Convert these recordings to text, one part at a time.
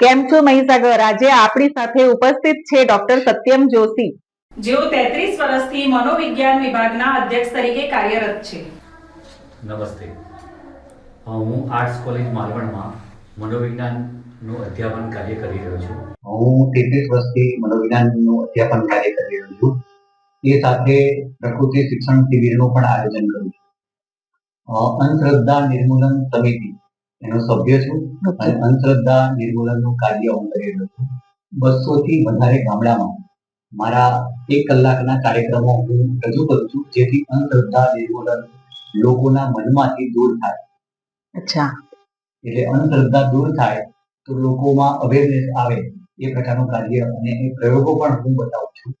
કેમ છો મહીસાગર? આજે આપણી સાથે ઉપસ્થિત છે ડોક્ટર સત્યમ જોશી. જેઓ તેત્રીસ વર્ષથી મનોવિજ્ઞાન વિભાગના અધ્યક્ષ તરીકે કાર્યરત છે. નમસ્તે. હું આર્ટ્સ કોલેજ માલવણમાં મનોવિજ્ઞાનનું અધ્યાપન કાર્ય કરી રહ્યો છું. હું તેત્રીસ વર્ષથી મનોવિજ્ઞાનનું અધ્યાપન કાર્ય કરી રહ્યો છું. એ સાથે પ્રકૃતિ શિક્ષણ શિબિરનું પણ આયોજન કરું છું. અંધશ્રદ્ધા નિર્મૂલન સમિતિ એનો સભ્ય છું અને અંધશ્રદ્ધા નિર્મૂલનનું કાર્ય હું કરી રહ્યો છું. બસો થી વધારે ગામડામાં મારા એક કલાકના કાર્યક્રમો હું રજૂ કરું છું જેથી અંધશ્રદ્ધા નિર્મૂલન લોકોના મનમાંથી દૂર થાય. અચ્છા. એટલે અંધશ્રદ્ધા દૂર થાય તો લોકોમાં અવેરનેસ આવે એ પ્રકારનું કાર્ય અને એ પ્રયોગો પણ હું બતાવું છું.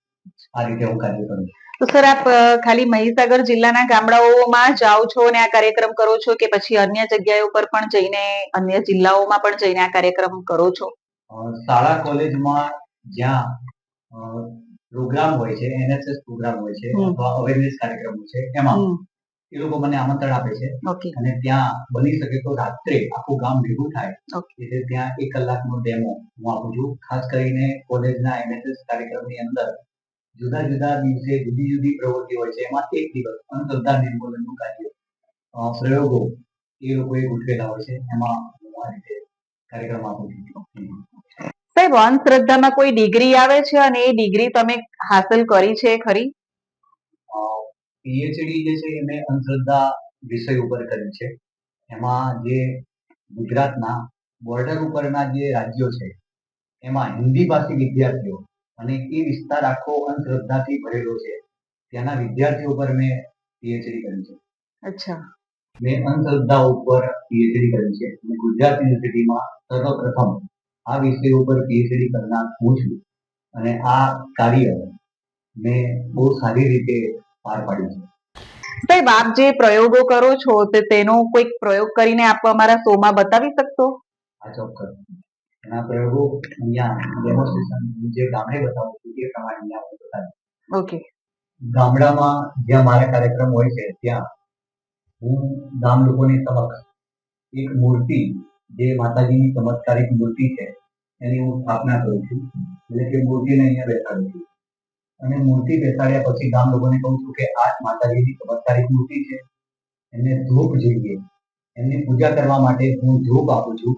આ રીતે હું કાર્ય કરું છું. તો સર આપ ખાલી મહીસાગર જિલ્લાના ગામડાઓમાં જાઓ છો અને આ કાર્યક્રમ કરો છો કે પછી અન્ય જગ્યાઓ પર પણ જઈને અન્ય જિલ્લાઓમાં પણ જઈને આ કાર્યક્રમ કરો છો? શાળા કોલેજમાં જ્યાં પ્રોગ્રામ હોય છે એનએસએસ પ્રોગ્રામ હોય છે. અથવા અવેરનેસ કાર્યક્રમો છે એમાં એ લોકો મને આમંત્રણ આપે છે. અને ત્યાં બની શકે તો રાત્રે આખું ગામ ભેગું થાય. એટલે ત્યાં એક કલાકનો ડેમો હું આપું છું. ખાસ કરીને કોલેજના એનએસએસ કાર્યક્રમની અંદર જુદા જુદા દિવસે જુદી જુદી પ્રવૃત્તિ હોય છે. એમાં એક દિવસ અનુસંધાન નિર્મૂલનનું કાર્ય પ્રયોગો એ લોકોએ ગોઠવેલા હોય છે. એમાં હું આ રીતે કાર્યક્રમ આપું છું. સાહેબ અંધશ્રદ્ધામાં કોઈ ડિગ્રી આવે છે અને એ ડિગ્રી તમે હાંસલ કરી છે ખરી? પીએચડી જે છે એ મેં અંધશ્રદ્ધા વિષય ઉપર કરી છે. એમાં જે ગુજરાતના બોર્ડર ઉપરના જે રાજ્યો છે એમાં હિન્દી ભાષી વિદ્યાર્થીઓ અને એ વિસ્તાર આખો અંધશ્રદ્ધાથી ભરેલો છે. ત્યાંના વિદ્યાર્થીઓ પર મેં પીએચડી કરી છે. અચ્છા. મેં અંધશ્રદ્ધા ઉપર પીએચડી કરી છે. અને ગુજરાત યુનિવર્સિટીમાં સર્વપ્રથમ આ વિષય ઉપર પીએચડી કરનાર હું છું. અને આ કાર્ય મેં બહુ સારી રીતે પાર પાડ્યું છે. સાહેબ આપ જે પ્રયોગો કરો છો તે તેનો કોઈક પ્રયોગ કરીને આપ અમારા શોમાં બતાવી શકશો? આ ચોક્કસ. એના પ્રયોગો અહીંયા ડેમોન્સ્ટ્રેશન જે ગામડે બતાવું છું એ પ્રમાણે અહીંયા હું બતાવીશ. ઓકે ગામડામાં જ્યાં મારા કાર્યક્રમ હોય છે ત્યાં હું ગામ લોકોની સમક્ષ એક મૂર્તિ જે માતાજીની ચમત્કારિક મૂર્તિ છે એની હું સ્થાપના કરું છું. એટલે કે મૂર્તિને અહીંયા બેસાડું છું. અને મૂર્તિ બેસાડ્યા પછી ગામ લોકોને કહું છું કે આ માતાજીની ચમત્કારિક મૂર્તિ છે. એમને ધૂપ જોઈએ. એમની પૂજા કરવા માટે હું ધૂપ આપું છું.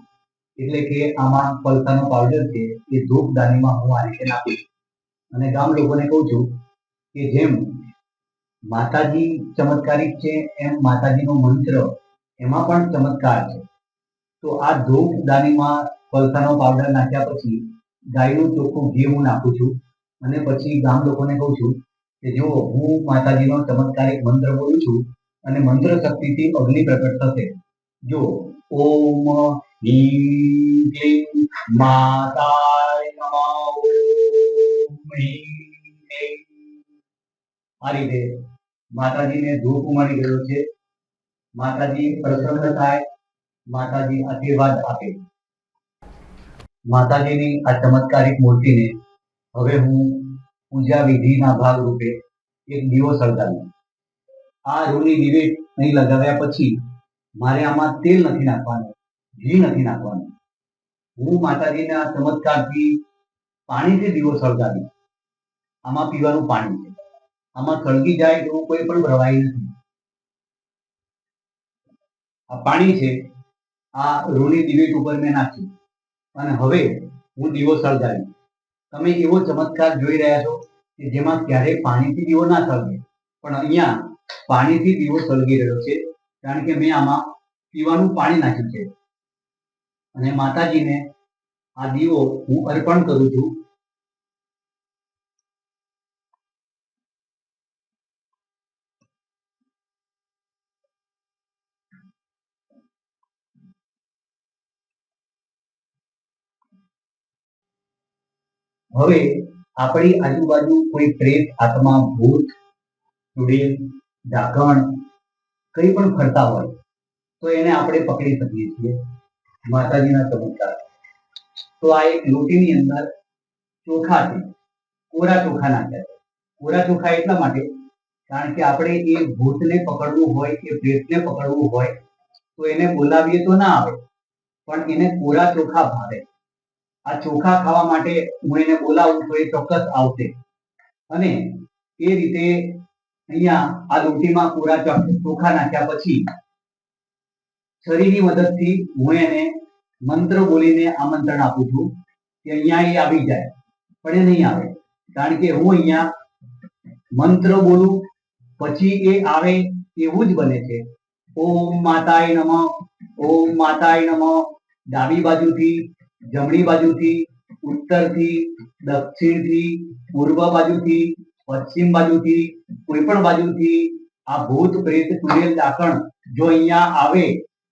એટલે કે આમાં પલસાનો પાવડર છે, એ ધૂપ દાનીમાં હું આ રીતે નાખું અને ગામ લોકોને કહું છું કે જેમ માતાજી ચમત્કારિક છે, એમ માતાજીનો મંત્ર એમાં પણ ચમત્કાર છે. તો આ ધૂપ દાનીમાં પલસાનો પાવડર નાખ્યા પછી ગાયનું ચોખ્ખું ઘી હું નાખું છું. અને પછી ગામ લોકોને કહું છું કે જો હું માતાજીનો ચમત્કારિક મંત્ર બોલું છું અને મંત્ર શક્તિથી અગ્નિ પ્રગટ થશે. જો ઓમ હીમ ક્લીમ માતાય નમઃ માતાજીને ધૂપ મળી ગયો છે. માતાજી પ્રસન્ન થાય, માતાજી આશીર્વાદ આપે. માતાજીની આ ચમત્કારિક મૂર્તિને હવે હું પૂજા વિધિના ભાગ રૂપે એક દીવો સળગાવ્યો આ રૂની નિવેદ અહીં લગાવ્યા પછી મારે આમાં તેલ નથી નાખવાનું. ઘી નથી નાખવાનું. હું માતાજીના ચમત્કારથી પાણીથી દીવો સળગાવી આમાં પીવાનું પાણી છે. આમાં સળગી જાય એવું કોઈ પણ ભરવાઈ નથી. આ પાણી છે, આ રૂની દિવેટ ઉપર મેં નાખ્યું. અને હવે હું દીવો સળગાવી તમે એવો ચમત્કાર જોઈ રહ્યા છો કે જેમાં ક્યારેય પાણીથી દીવો ના સળગે. પણ અહીંયા પાણીથી દીવો સળગી રહ્યો છે. કારણ કે મેં આમાં પીવાનું પાણી નાખ્યું છે. અને માતાજીને આ દીવો હું અર્પણ કરું છું. હવે આપણી આજુબાજુ કોઈ પ્રેત, આત્મા, ભૂત, ચુડેલ ડાકણ કંઈ પણ ફરતા હોય, તો એને આપણે પકડી શકીએ છીએ. માતાજીના ચમત્કાર તો આ એક લોટીની અંદર ચોખા છે. કોરા ચોખા નાખ્યા છે. કોરા ચોખા એટલા માટે કારણ કે આપણે એ ભૂતને પકડવું હોય કે પ્રેતને પકડવું હોય, તો એને બોલાવીએ તો ના આવે. પણ એને કોરા ચોખા ભાવે. આ ચોખા ખાવા માટે હું એને બોલાવું તો એ ચોક્કસ આવશે. અને એ રીતે અહીંયા આ લોટીમાં કોરા ચોખા નાખ્યા પછી છરીની મદદથી હું એને મંત્ર બોલીને આમંત્રણ આપું છું કે અહીંયા એ આવી જાય, પણ એ નહીં આવે. કારણ કે હું અહીંયા મંત્ર બોલું, પછી એ આવે એવું જ બને છે. ઓમ માતાય નમ, ઓમ માતાય નમ. ડાબી બાજુથી, જમણી બાજુથી, ઉત્તરથી, દક્ષિણથી, પૂર્વ બાજુથી, પશ્ચિમ બાજુથી, કોઈ પણ બાજુથી આ ભૂત પ્રેત કુરેલ ડાકણ જો અહીંયા આવે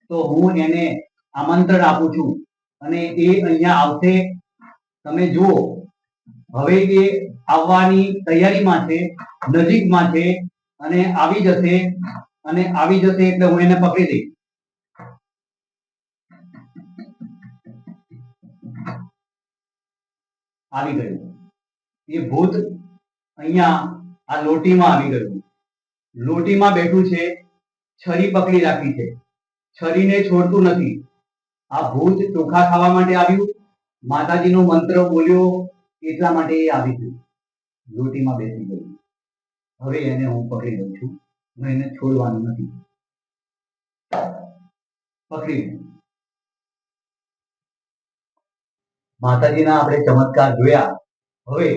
તો હું એને આમંત્રણ આપું છું. અને એ અહીંયા આવશે. તમે જુઓ. હવે એ આવવાની તૈયારીમાં છે, નજીકમાં છે, અને આવી જશે, અને આવી જશે એટલે હું એને પકડી દઈશ. આવી ગયું. એ ભૂત અહીંયા આ લોટીમાં આવી ગયું. લોટીમાં બેઠું છે, છરી પકડી રાખી છે. છરીને છોડતું નથી. આ ભૂત ચોખા ખાવા માટે આવ્યું. માતાજીનો મંત્ર બોલ્યો, એટલા માટે એ આવી ગયું. લોટીમાં બેસી ગયું હવે એને હું પકડી લઉં છું. હું એને છોડવાનું નથી. પકડી માતાજીના આપણે ચમત્કાર જોયા. હવે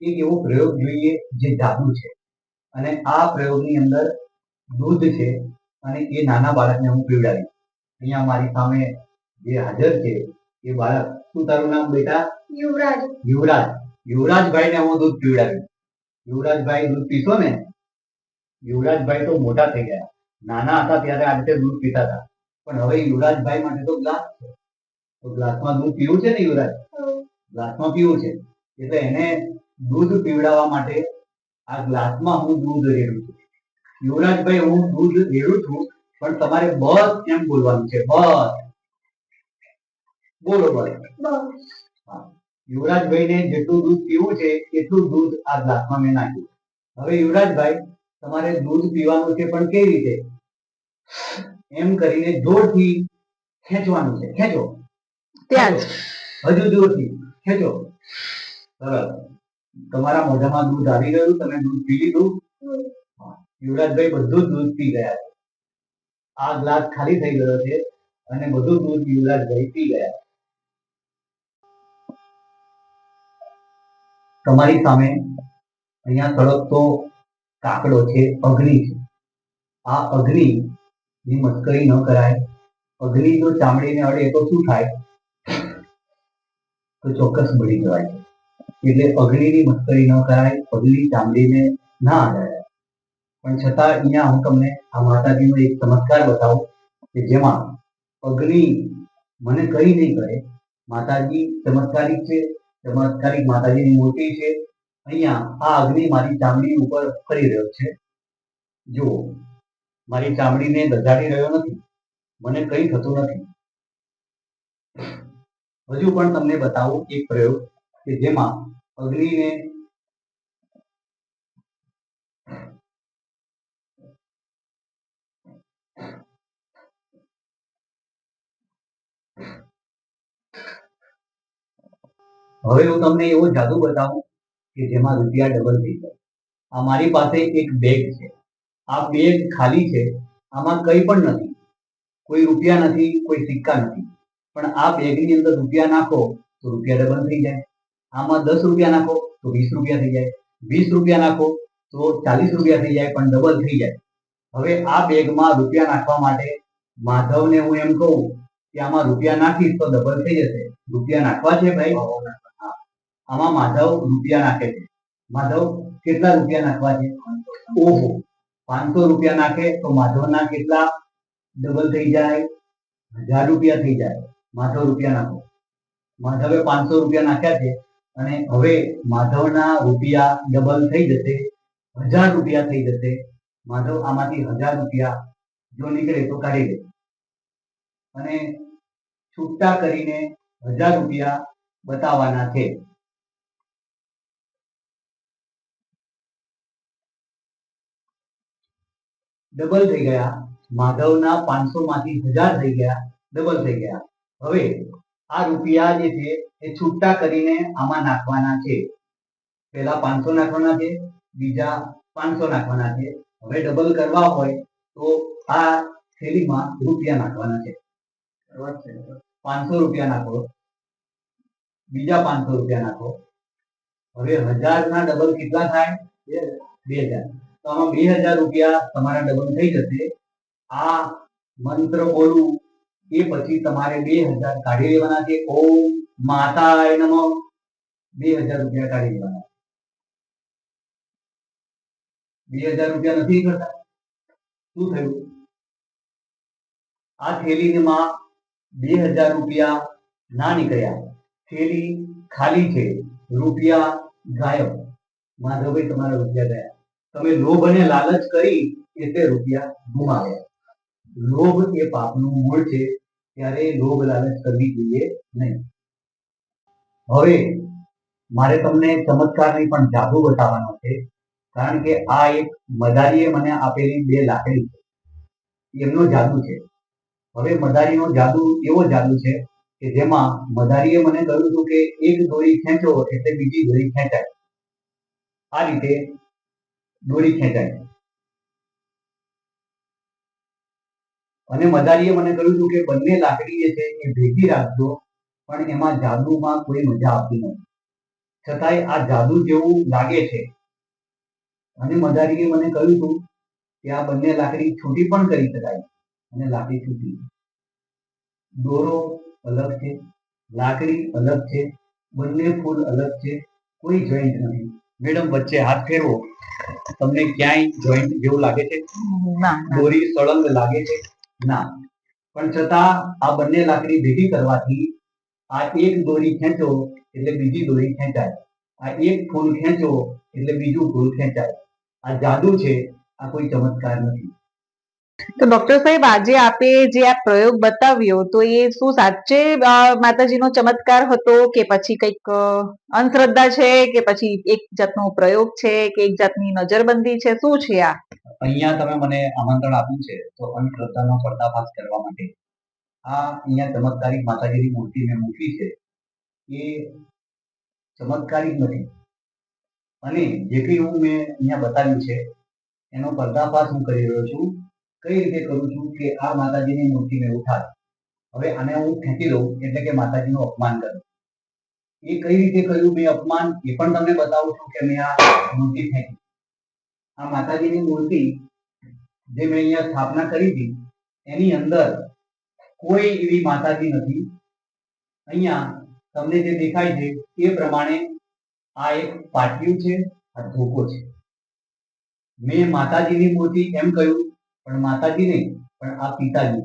એક એવો પ્રયોગ જોઈએ જે જાદુ છે. અને આ પ્રયોગની અંદર દૂધ છે. અને એ નાના બાળકને હું પીવડાવીશ. અહીંયા મારી સામે જે હાજર છે એ બાળક શું તારું નામ બેટા? યુવરાજ. યુવરાજ. યુવરાજભાઈને હું દૂધ પીવડાવ્યું યુવરાજભાઈ દૂધ પીશો ને? યુવરાજભાઈ તો મોટા થઈ ગયા. નાના હતા ત્યારે આ રીતે દૂધ પીતા હતા. પણ હવે યુવરાજભાઈ માટે તો ગ્લાસ છે. તો ગ્લાસમાં દૂધ પીવું છે ને યુવરાજ? ગ્લાસમાં પીવું છે. એટલે એને દૂધ પીવડાવવા માટે આ ગ્લાસમાં હું દૂધ રેડું છું. યુવરાજભાઈ હું દૂધ રેડું છું પણ તમારે બસ એમ બોલવાનું છે બસ. બોલો બસ. યુવરાજભાઈને જેટલું દૂધ પીવું છે એટલું દૂધ આ ગ્લાસમાં મેં નાખ્યું. હવે યુવરાજભાઈ તમારે દૂધ પીવાનું છે પણ કેવી રીતે? એમ કરીને જોરથી ખેંચવાનું છે. ખેંચો. ત્યાં હજુ જોરથી. ખેંચો. સરસ. તમારા મોઢામાં દૂધ આવી ગયું તમે દૂધ પી લીધું. યુવરાજભાઈ બધું દૂધ પી ગયા છે. આ ગ્લાસ ખાલી થઈ ગયો છે અને બધું દૂધ યુવરાજભાઈ પી ગયા તમારી સામે અહીંયા સળગતો કાકડો છે, અગ્નિ છે. આ અગ્નિ ની મસ્કરી ન કરાય. અગ્નિ જો ચામડીને અડે તો શું થાય? તો ચોક્કસ બળી જવાય. એટલે અગ્નિની મસ્કરી ન કરાય અગ્નિ ચામડીને ના અડાય. પણ છતાં અહીંયા હું તમને આ માતાજીનો એક ચમત્કાર બતાવું કે જેમાં અગ્નિ મને કઈ નહીં કરે. માતાજી ચમત્કારિક છે, ચમત્કારિક માતાજીની મૂર્તિ છે. અહીંયા આ અગ્નિ મારી ચામડી ઉપર ફરી રહ્યો છે. જો મારી ચામડીને દજાડી રહ્યો નથી, મને કઈ થતું નથી. હજુ પણ તમને બતાવું એક પ્રયોગ કે જેમાં અગ્નિને હવે હું તમને એવો જાદુ બતાવું કે જેમાં રૂપિયા ડબલ થઈ જાય. આ મારી પાસે એક બેગ છે. આ બેગ ખાલી છે. આમાં કંઈ પણ નથી. કોઈ રૂપિયા નથી, કોઈ સિક્કા નથી. પણ આ બેગની અંદર રૂપિયા નાખો તો રૂપિયા ડબલ થઈ જાય. આમાં દસ રૂપિયા નાખો તો વીસ રૂપિયા થઈ જાય. વીસ રૂપિયા નાખો તો ચાલીસ રૂપિયા થઈ જાય, પણ ડબલ થઈ જાય. હવે આ બેગમાં રૂપિયા નાખવા માટે માધવને હું એમ કહું કે આમાં રૂપિયા નાખીશ તો ડબલ થઈ જશે. રૂપિયા નાખવા છે ભાઈ? આમાં માધવ રૂપિયા નાખે છે. માધવ, કેટલા રૂપિયા નાખવા છે? ઓહો. પાંચસો રૂપિયા નાખે તો માધવના કેટલા? ડબલ થઈ જાય. હજાર રૂપિયા થઈ જાય. માધવ રૂપિયા નાખો. માધવે પાંચસો રૂપિયા નાખ્યા છે અને હવે માધવના રૂપિયા ડબલ થઈ જશે. હજાર રૂપિયા થઈ જશે. માધવ આમાંથી હજાર રૂપિયા જો નીકળે તો કાઢી લે અને છૂટા કરીને હજાર રૂપિયા બતાવવાના છે. ડબલ થઈ ગયા. માધવના પાંચસો માંથી હજાર થઈ ગયા. ડબલ થઈ ગયા. હવે આ રૂપિયા જે છે એ છૂટા કરીને આમાં નાખવાના છે. પહેલા પાંચસો નાખવાના છે, બીજા પાંચસો નાખવાના છે. હવે ડબલ કરવા હોય તો આ થેલીમાં રૂપિયા નાખવાના છે. બરાબર છે. પાંચસો રૂપિયા નાખો. બીજા પાંચસો રૂપિયા નાખો. હવે હજાર ના ડબલ કેટલા થાય? બે હજાર. તો આમાં બે હજાર રૂપિયા તમારા ડબલ થઈ જશે. આ મંત્ર બોલવું એ પછી તમારે બે હજાર કાઢી લેવાના છે. ઓમ માતા નમઃ. બે હજાર રૂપિયા કાઢી લેવાના. બે હજાર રૂપિયા નથી કરતા. શું થયું? આ થેલીમાં બે હજાર રૂપિયા ના નીકળ્યા થેલી ખાલી છે. રૂપિયા ગાયબ. માધવભાઈ, તમારા રૂપિયા ગયા. તમે લોભ અને લાલચ કરી એટલે રૂપિયા ગુમાવ્યા. લોભ એ પાપનું મૂળ છે. ત્યારે લોભ લાલચ કરવી જોઈએ નહીં. હવે મારે તમને ચમત્કારની પણ જાદુ બતાવવાનો છે. કારણ કે આ એક મદારીએ મને આપેલી બે લાકડી છે. એમનો જાદુ છે. હવે મદારીનો જાદુ એવો જાદુ છે કે જેમાં મદારીએ મને કહ્યું હતું કે એક દોરી ખેંચો એટલે બીજી દોરી ખેંચાય. આ રીતે દોરી ખેંચાય. અને મદારીએ મને કહ્યું હતું કે બંને લાકડી જે છે એ ભેગી રાખજો, પણ એમાં જાદુમાં કોઈ મજા આવતી નથી. છતાંય આ જાદુ જેવું લાગે છે. અને મદારીએ મને કહ્યું હતું કે આ બંને લાકડી છૂટી પણ કરી શકાય. અને લાકડી છૂટી દોરો અલગ છે લાકડી અલગ છે બંને ફૂલ અલગ છે કોઈ જોઈન્ટ નથી. મેડમ વચ્ચે હાથ ફેરવો. તમને ક્યાંય જોઈન્ટ જેવું લાગે છે? દોરી સળંગ લાગે છે? ના. પણ છતાં આ બંને લાકડી ભેગી કરવાથી આ એક દોરી ખેંચો એટલે બીજી દોરી ખેંચાય. આ એક ફૂલ ખેંચો એટલે બીજું ફૂલ ખેંચાય. આ જાદુ છે આ કોઈ ચમત્કાર નથી. તો ડોક્ટર સાહેબ, આજે આપે જે આ પ્રયોગ બતાવ્યો, તો એ શું સાચે માતાજીનો ચમત્કાર હતો કે પછી કંઈક અંધશ્રદ્ધા છે કે પછી એક જાતનો પ્રયોગ છે કે એક જાતની નજરબંધી છે? શું છે આ? અહીંયા તમે મને આમંત્રણ આપ્યું છે, તો અંધશ્રદ્ધાનો પર્દાફાશ કરવા માટે. આ અહીંયા ચમત્કારિક માતાજીની મૂર્તિ મેં મૂકી છે. એ ચમત્કારિક નથી. અને જે હું મેં અહીંયા બતાવ્યું છે, એનો પર્દાફાશ હું કરી રહ્યો છું. કઈ રીતે કરું છું કે આ માતાજીની મૂર્તિ મેં ઉઠાડી હવે આને હું ખેંચી લઉં એટલે કે માતાજીનું અપમાન કરું. એ કઈ રીતે કર્યું મેં અપમાન? એ પણ તમને બતાવું છું કે મેં આ મૂર્તિ ફેંકી આ માતાજીની મૂર્તિ જે મેં અહીંયા સ્થાપના કરી હતી, એની અંદર કોઈ એવી માતાજી નથી. અહીંયા તમને જે દેખાય છે, એ પ્રમાણે આ એક પાટિયું છે, આ ધોકો છે. મેં માતાજીની મૂર્તિ એમ કહ્યું પણ માતાજી નહીં, પણ આ પિતાજી.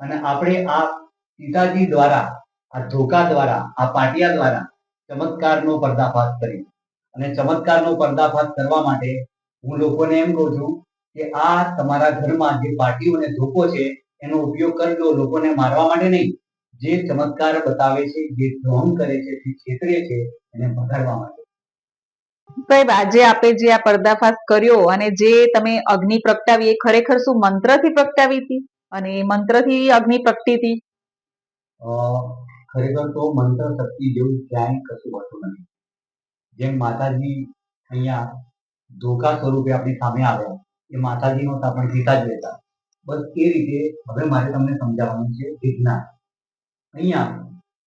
અને આપણે આ પિતાજી દ્વારા, આ ધોકા દ્વારા, આ પાટિયા દ્વારા ચમત્કારનો પર્દાફાશ કરી અને ચમત્કારનો પર્દાફાશ કરવા માટે હું લોકોને એમ કહું છું કે આ તમારા ઘરમાં જે પાટીઓ અને ધોકો છે, એનો ઉપયોગ કરજો લોકોને મારવા માટે નહીં. જે ચમત્કાર બતાવે છે, જે ઢોંગ કરે છે, જે છેતરે છે, એને ભગાડવા માટે. સાહેબ, આજે આપે જે આ પર્દાફાશ કર્યો અને જે તમે અગ્નિ પ્રગટાવી, એ ખરેખર શું મંત્રથી પ્રગટાવી હતી? અને એ મંત્રથી અગ્નિ પ્રગટી હતી? ખરેખર તો મંત્ર શક્તિ જેવું ક્યાંય કશું હોતું નથી. જેમ માતાજી અહીંયા ધોકા સ્વરૂપે આપણી સામે આવ્યા, એ માતાજીનો આપણે પિતા જ લેતા. બસ એ રીતે હવે મારે તમને સમજાવવાનું છે વિજ્ઞાન અહીંયા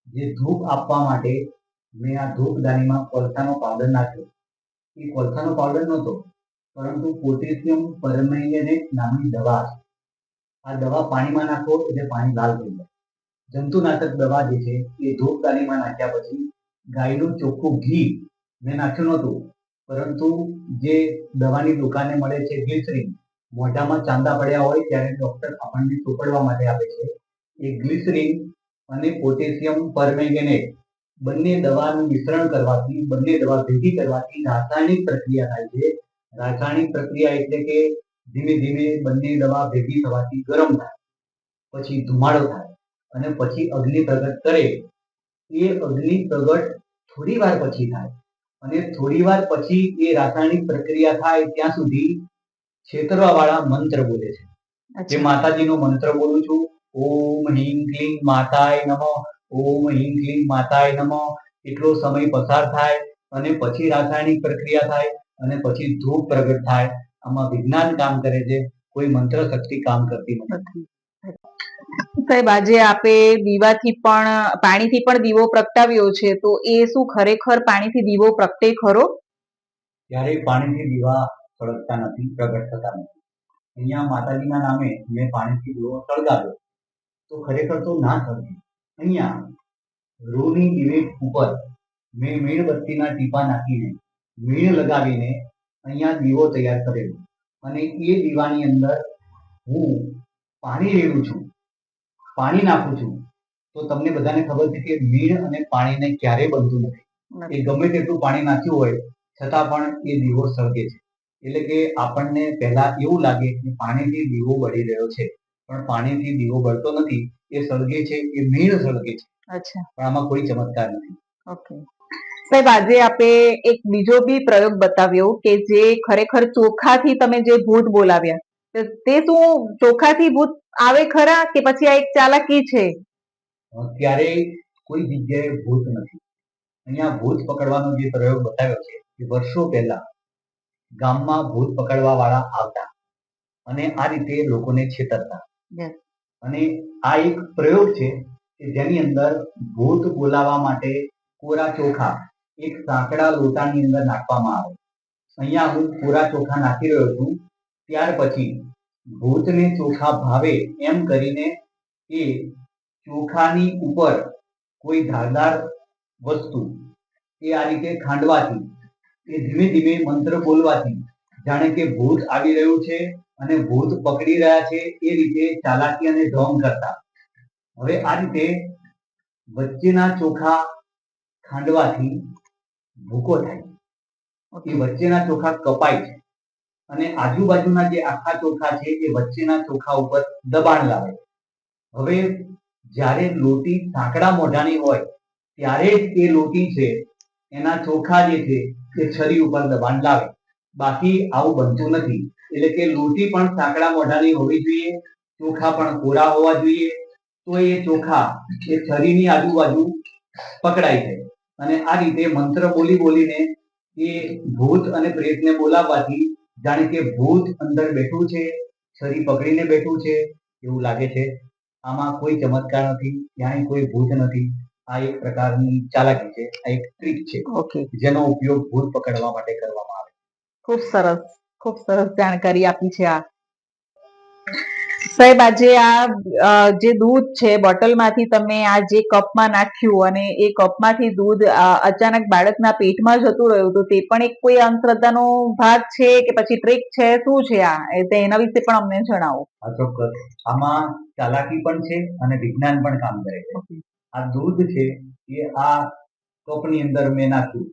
જે ધૂપ આપવા માટે મેં આ ધૂપદાનીમાં કોલસાનો પાવડર નાખ્યો. એ કોલસાનો પાવડર નહોતો, પરંતુ પોટેશિયમ પરમેંગેનેટ નામની દવા છે. આ દવા પાણીમાં નાખો એટલે પાણી લાલ થઈ જાય. જંતુનાશક દવા જે છે એ ધૂપદાનીમાં નાખ્યા પછી ગાયનું ચોખ્ખું ઘી મેં નાખ્યું નહોતું, પરંતુ જે દવાની દુકાને મળે છે ગ્લિસરીન, મોઢામાં ચાંદા પડ્યા હોય ત્યારે ડૉક્ટર આપણને ચોપડવા માટે આપે છે. એ ગ્લિસરીન અને પોટેશિયમ પરમેંગેનેટ બંને દવાનું મિશ્રણ કરવાથી બંને દવા ભેગી કરવાથી રાસાયણિક પ્રક્રિયા થાય છે. રાસાયણિક પ્રક્રિયા એટલે કે ધીમે ધીમે બંને દવા ભેગી થવાથી ગરમ થાય પછી ધુમાડો થાય અને પછી અગ્નિ પ્રગટ કરે. એ અગ્નિ પ્રગટ થોડી વાર પછી થાય અને થોડી વાર પછી એ રાસાયણિક પ્રક્રિયા થાય ત્યાં સુધી છેતરવા વાળા મંત્ર બોલે છે. જે. માતાજીનો મંત્ર બોલું છું ઓમ હિંગ ક્લીમ માતાય નમઃ. ઓમ હિંગ ક્લીમ માતાય નમઃ. એટલો સમય પસાર થાય અને પછી રાસાયણિક પ્રક્રિયા થાય અને પછી ધૂપ પ્રગટ થાય. આમાં વિજ્ઞાન કામ કરે છે કોઈ મંત્ર શક્તિ કામ કરતી નથી. સાહેબ આજે આપે દીવાથી પણ પાણીથી પણ દીવો પ્રગટાવ્યો છે તો એ શું ખરેખર પાણીથી દીવો પ્રગટે ખરો? ત્યારે પાણીથી દીવા સળગતા નથી પ્રગટ થતા નથી. અહીંયા માતાજીના નામે મેં પાણીથી દીવો સળગાવ્યો. તો ખરેખર તો ના સળગે. અહીંયા રોની ઇવેટ ઉપર મેં મીણબત્તીના ટીપા નાખીને મીણ લગાવીને અહીંયા દીવો તૈયાર કરેલો. અને એ દીવાની અંદર હું પાણી રેડું છું પાણી નાખું છું. તો તમને બધાને ખબર છે કે મીણ અને પાણીને ક્યારેય બનતું નથી. એ ગમે તેટલું પાણી નાખ્યું હોય છતાં પણ એ દીવો સળગે છે. એટલે કે આપણને પહેલા એવું લાગે કે પાણીથી દીવો બળી રહ્યો છે. પણ પાણીથી દીવો બળતો નથી એ સળગે છે એ મીણ સળગે છે. અચ્છા. પણ આમાં કોઈ ચમત્કાર નથી. ઓકે. સાહેબ આજે આપે એક બીજો બી પ્રયોગ બતાવ્યો કે જે ખરેખર ચોખાથી તમે જે ભૂત બોલાવ્યા. તે શું ચોખાથી ભૂત આવે ખરા કે પછી આ એક ચાલાકી છે? અત્યારે કોઈ જગ્યાએ ભૂત નથી. અહીંયા ભૂત પકડવાનો જે પ્રયોગ બતાવ્યો છે એ વર્ષો પહેલા ગામમાં ભૂત પકડવા વાળા આવતા અને આ રીતે લોકોને છેતરતા. અને આ એક પ્રયોગ છે કે જેની અંદર ભૂત બોલાવવા માટે કોરા ચોખા, એક સાંકડા લોટાની અંદર નાખવામાં આવે. અહીંયા હું કોરા ચોખા નાખી રહ્યો છું, ત્યાર પછી ભૂતને ચોખા ભાવે એમ કરીને એ ચોખાની ઉપર કોઈ ધારદાર વસ્તુ, એ આ રીતે ખાંડવાથી, એ ધીમે ધીમે મંત્ર બોલવાથી, જાણે કે ભૂત આવી રહ્યું છે અને ભૂત પકડી રહ્યા છે એ રીતે ચાલાકી અને ઢોંગ કરતા. હવે આ રીતે વચ્ચેના ચોખા ખાંડવાથી ભૂકો થાય. એ વચ્ચેના ચોખા કપાય છે. અને આજુબાજુના જે આખા ચોખા છે એ વચ્ચેના ચોખા ઉપર દબાણ લાવે હવે જ્યારે લોટી સાંકડા મોઢાની હોય, ત્યારે જ એ લોટી છે, એના ચોખા જે છે, એ છરી ઉપર દબાણ લાવે. બાકી આવું બનતું નથી. એટલે કે લોટી પણ સાંકડા મોઢાની હોવી જોઈએ ચોખા પણ કોરા હોવા જોઈએ. તો એ ચોખા એ છરીની આજુબાજુ પકડાય છે અને આ રીતે મંત્ર બોલી બોલીને એ ભૂત અને પ્રેતને બોલાવવાથી જાણે કે ભૂત અંદર બેઠું છે છરી પકડીને બેઠું છે એવું લાગે છે. આમાં કોઈ ચમત્કાર નથી ક્યાંય કોઈ ભૂત નથી. આ એક પ્રકારની ચાલાકી છે આ એક ટ્રીક છે જેનો ઉપયોગ ભૂત પકડવા માટે કરવામાં આવે. ખૂબ સરસ. ખૂબ સરસ જાણકારી આપી છે આ. સાહેબ આજે આ જે દૂધ છે બોટલમાંથી તમે આ જે કપમાં નાખ્યું અને એ કપમાંથી દૂધ અચાનક બાળકના પેટમાં જતું રહ્યું તો તે પણ એક કોઈ અંધશ્રદ્ધાનો ભાગ છે કે પછી ટ્રીક છે? શું છે આ? તે એના વિશે પણ અમને જણાવો. આ ચોક્કસ. આમાં ચાલાકી પણ છે અને વિજ્ઞાન પણ કામ કરે છે. આ દૂધ છે એ આ કપની અંદર મેં નાખ્યું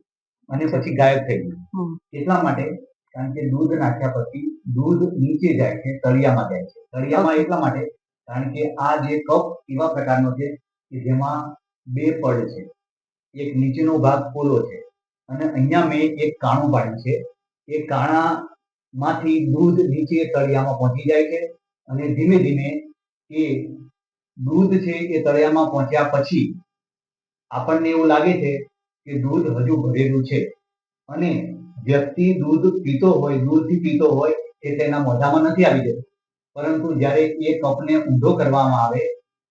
અને પછી ગાયબ થઈ ગયું. એટલા માટે કારણ કે દૂધ નાખ્યા પછી દૂધ નીચે જાય છે તળિયામાં જાય છે. તળિયામાં એટલા માટે કારણ કે આ જે કપ એવા પ્રકારનો છે કે જેમાં બે પડ છે. એક નીચેનો ભાગ પોલો છે અને અહીંયા મેં એક કાણું પાડ્યું છે. એ કાણામાંથી દૂધ નીચે તળિયામાં પહોંચી જાય છે અને ધીમે ધીમે એ દૂધ છે એ તળિયામાં પહોંચ્યા પછી આપણને એવું લાગે છે કે દૂધ હજુ ભરેલું છે. અને વ્યક્તિ દૂધ પીતો હોય, દૂધથી પીતો હોય, એ તેના મોઢામાં નથી આવી જતું. પરંતુ જ્યારે એ કપને ઊંધો કરવામાં આવે,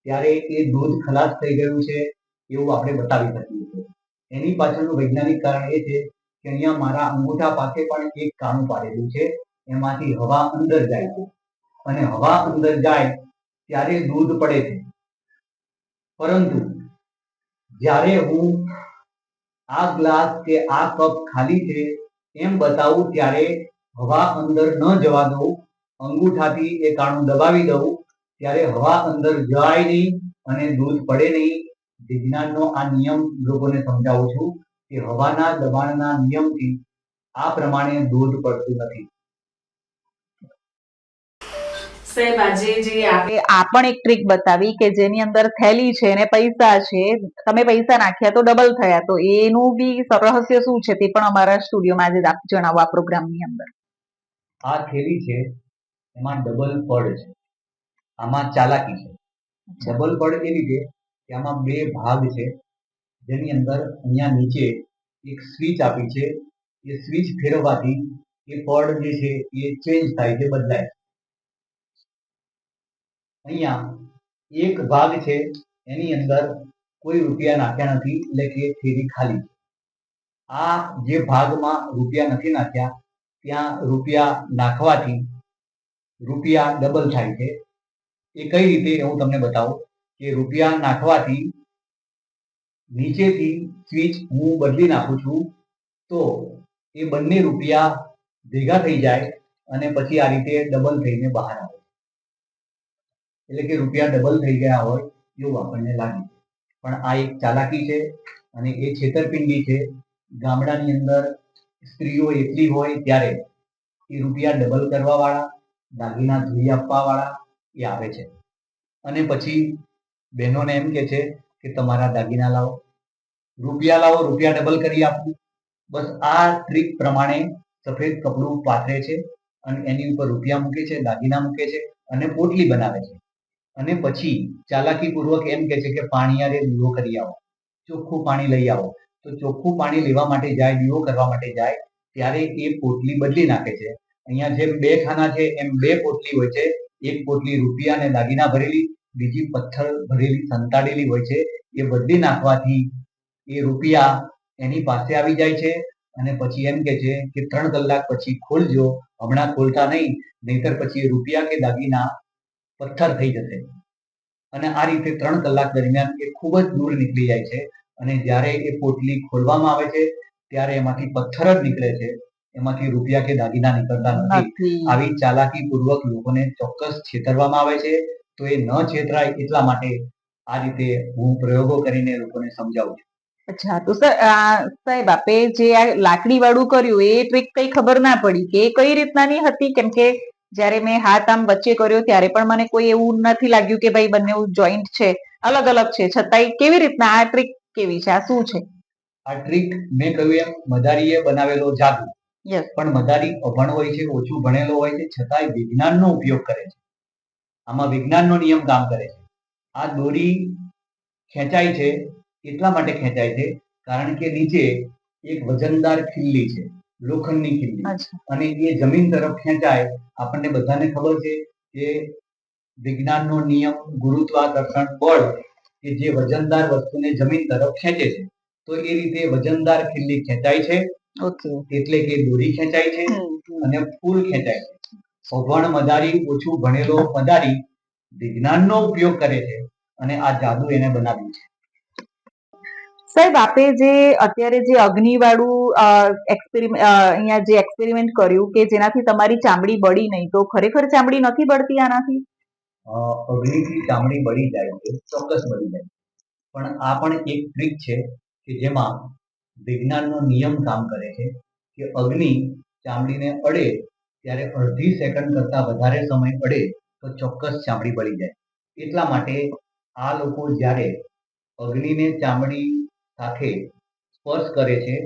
ત્યારે એ દૂધ ખલાસ થઈ ગયું છે, એવું આપણે બતાવી શકીએ છીએ. એની પાછળનું વૈજ્ઞાનિક કારણ એ છે કે અહીંયા મારા અંગૂઠા પાસે પણ એક કાણું પાડેલું છે, એમાંથી હવા અંદર જાય છે. અને હવા અંદર જાય ત્યારે દૂધ પડે છે. પરંતુ જ્યારે હું આ ગ્લાસ કે આ કપ ખાલી છે એમ બતાવું ત્યારે હવા અંદર ન જવા દઉં, અંગૂઠાથી એ કાણું દબાવી દઉં, ત્યારે હવા અંદર જાય નહીં અને દૂધ પડે નહીં. વિજ્ઞાનનો આ નિયમ લોકોને સમજાવું છું કે હવાના દબાણના નિયમથી આ પ્રમાણે દૂધ પડતું નથી. સાહેબ આજે જે આ પણ એક ટ્રીક બતાવી કે જેની અંદર થેલી છે અને પૈસા છે તમે પૈસા નાખ્યા તો ડબલ થયા. તો એનું બી રહસ્ય શું છે તે પણ અમારા સ્ટુડિયોમાં આજે આપ જણાવો આ પ્રોગ્રામની અંદર. આ થેલી છે એમાં ડબલ પડ છે. આમાં ચાલાકી છે. ડબલ પડ એ રીતે કે આમાં બે ભાગ છે. જેની અંદર અહીંયા નીચે એક સ્વિચ આપી છે. એ સ્વિચ ફેરવવાથી એ પડ જે છે એ ચેન્જ થાય છે બદલાય છે. અહીંયા એક ભાગ છે, એની અંદર કોઈ રૂપિયા નાખ્યા નથી, એટલે કે થેરી ખાલી. આ જે ભાગમાં રૂપિયા નથી નાખ્યા, ત્યાં રૂપિયા નાખવાથી રૂપિયા ડબલ થાય છે એ કઈ રીતે હું તમને બતાવું કે રૂપિયા નાખવાથી નીચેથી સ્વિચ હું બદલી નાખું છું, તો એ બંને રૂપિયા ભેગા થઈ જાય અને પછી આ રીતે ડબલ થઈને બહાર આવે એટલે કે રૂપિયા ડબલ થઈ ગયા હોય એવું આપણને લાગે. પણ આ એક ચાલાકી છે અને એ છેતરપિંડી છે. ગામડાની અંદર સ્ત્રીઓ એટલી હોય ત્યારે એ રૂપિયા ડબલ કરવા વાળા દાગીના ધોઈ આપવા વાળા એ આવે છે. અને પછી બહેનોને એમ કે છે કે તમારા દાગીના લાવો. રૂપિયા લાવો, રૂપિયા ડબલ કરી આપું બસ આ ટ્રીક પ્રમાણે સફેદ કપડું પાથરે છે અને એની ઉપર રૂપિયા મૂકે છે, દાગીના મૂકે છે અને પોટલી બનાવે છે. અને પછી ચાલાકી પૂર્વક એમ કે છે કે પાણી યારે દીવો કરી આવો, ચોખ્ખું પાણી લઈ આવો. તો ચોખ્ખું પાણી લેવા માટે જાય, દીવો કરવા માટે જાય, ત્યારે એ પોટલી બદલી નાખે છે. અહીંયા જેમ બે ખાના છે, એમ બે પોટલી હોય છે. એક પોટલી રૂપિયા અને દાગીના ભરેલી, બીજી પથ્થર ભરેલી, સંતાડેલી હોય છે. એ બદલી નાખવાથી એ રૂપિયા એની પાસે આવી જાય છે અને પછી એમ કે છે કે ત્રણ કલાક પછી ખોલજો, હમણાં ખોલતા નહીં, નહીતર પછી રૂપિયા કે દાગીના પથ્થર થઈ જશે. અને આ રીતે ત્રણ કલાક દરમિયાન એ ખૂબ જ દૂર નીકળી જાય છે અને જ્યારે એ પોટલી ખોલવામાં આવે છે ત્યારે એમાંથી પથ્થર જ નીકળે છે. એમાંથી રૂપિયા કે દાગીના નીકળતા નથી. આવી ચાલાકી પૂર્વક લોકોને ચોક્કસ છેતરવામાં આવે છે. તો એ ન છેતરાય એટલા માટે આ રીતે હું પ્રયોગો કરીને લોકોને સમજાવું છું. અચ્છા તો સાહેબ આપે જે આ લાકડી વાળું કર્યું એ ટ્રીક કઈ ખબર ના પડી કે એ કઈ રીતનાની હતી? કેમ કે જ્યારે મેં હાથ આમ વચ્ચે કર્યો ત્યારે પણ મને કોઈ એવું નથી લાગ્યું કે ભાઈ બંને જોઈન્ટ છે અલગ અલગ છે. છતાંય કેવી રીતના આ ટ્રીક કેવી છે? આ શું છે? આ ટ્રીક મેં કહ્યું એમ મદારીએ બનાવેલો જાદુ. યસ પણ મદારી અભણ હોય છે ઓછું ભણેલો હોય છે છતાંય વિજ્ઞાનનો ઉપયોગ કરે છે. આમાં વિજ્ઞાનનો નિયમ કામ કરે છે. આ દોરી ખેંચાય છે એટલા માટે ખેંચાય છે કારણ કે નીચે એક વજનદાર ખીલ્લી છે. લોખંડની ખીલ્લી અને એ જમીન તરફ ખેંચાય આપણને બધાને ખબર છે કે વિજ્ઞાનનો નિયમ ગુરુત્વાકર્ષણ બળ કે જે વજનદાર વસ્તુને જમીન તરફ ખેંચે છે. તો એ રીતે વજનદાર ખીલ્લી ખેંચાય છે. એટલે કે દોરી ખેંચાય છે અને ફૂલ ખેંચાય છે. અભણ મદારી ઓછું ભણેલો મદારી વિજ્ઞાનનો ઉપયોગ કરે છે અને આ જાદુ એને બનાવ્યું છે. સાહેબ, આપે જે અત્યારે જે અગ્નિવાળું એક્સપેરિમેન્ટ અહીંયા જે એક્સપેરિમેન્ટ કર્યું કે જેનાથી તમારી ચામડી બળી નહીં, તો ખરેખર ચામડી નથી બળતી આનાથી? અગ્નિથી ચામડી બળી જાય છે, ચોક્કસ બળી જાય પણ આ પણ એક ટ્રીક છે કે જેમાં વિજ્ઞાનનો નિયમ કામ કરે છે કે અગ્નિ ચામડીને અડે ત્યારે અડધી સેકન્ડ કરતા વધારે સમય અડે તો ચોક્કસ ચામડી બળી જાય. એટલા માટે આ લોકો જ્યારે અગ્નિને ચામડી સાથે સ્પર્શ કરે છે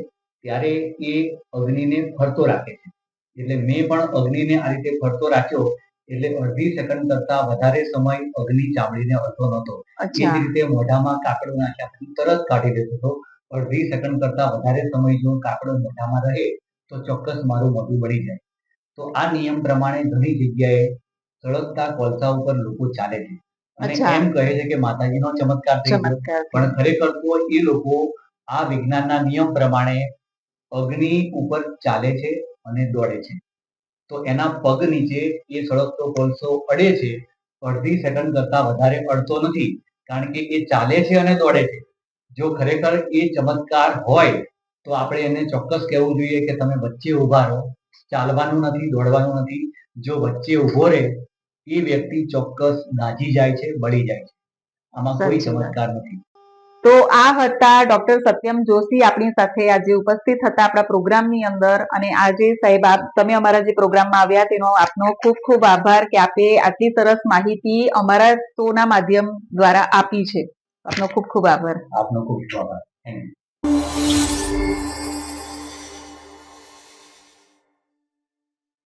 ત્યારે એ અગ્નિને ફરતો રાખે છે. એટલે મેં પણ અગ્નિને આ રીતે ફરતો રાખ્યો એટલે અડધી સેકન્ડ કરતા વધારે સમય અગ્નિ ચામડીને અડતો નહોતો. એ જ રીતે મોઢામાં કાકડો નાખ્યા તરત કાઢી દેતો હતો. અડધી સેકન્ડ કરતા વધારે સમય જો કાકડો મોઢામાં રહે તો ચોક્કસ મારું મોઢું બળી જાય. તો આ નિયમ પ્રમાણે ઘણી જગ્યાએ સળગતા કોલસા ઉપર લોકો ચાલે છે. અને એમ કહે છે કે માતાજીનો ચમત્કાર થઈ ગયો. પણ ખરેખર તો એ લોકો આ વિજ્ઞાનના નિયમ પ્રમાણે અગ્નિ ઉપર ચાલે છે અને દોડે છે. તો એના પગ નીચે એ સળગતો કોલસો અડે છે અડધી સેકન્ડ કરતા વધારે અડતો નથી કારણ કે એ ચાલે છે અને દોડે છે. જો ખરેખર એ ચમત્કાર હોય તો આપણે એને ચોક્કસ કહેવું જોઈએ કે તમે વચ્ચે ઊભા રહો. ચાલવાનું નથી દોડવાનું નથી. જો વચ્ચે ઊભો રહે એ વ્યક્તિ ચોક્કસ દાઝી જાય છે બળી જાય છે. આમાં કોઈ ચમત્કાર નથી. તો આ હતા ડોક્ટર સત્યમ જોશી આપણી સાથે આજે ઉપસ્થિત હતા આપણા પ્રોગ્રામની અંદર અને આજે સાહેબ આપ તમે અમારા જે પ્રોગ્રામમાં આવ્યા તેનો આપનો ખૂબ ખૂબ આભાર કે આપે આટલી સરસ માહિતી અમારા શોના માધ્યમ દ્વારા આપી છે. આપનો ખૂબ ખૂબ આભાર. આપનો ખૂબ ખૂબ આભાર.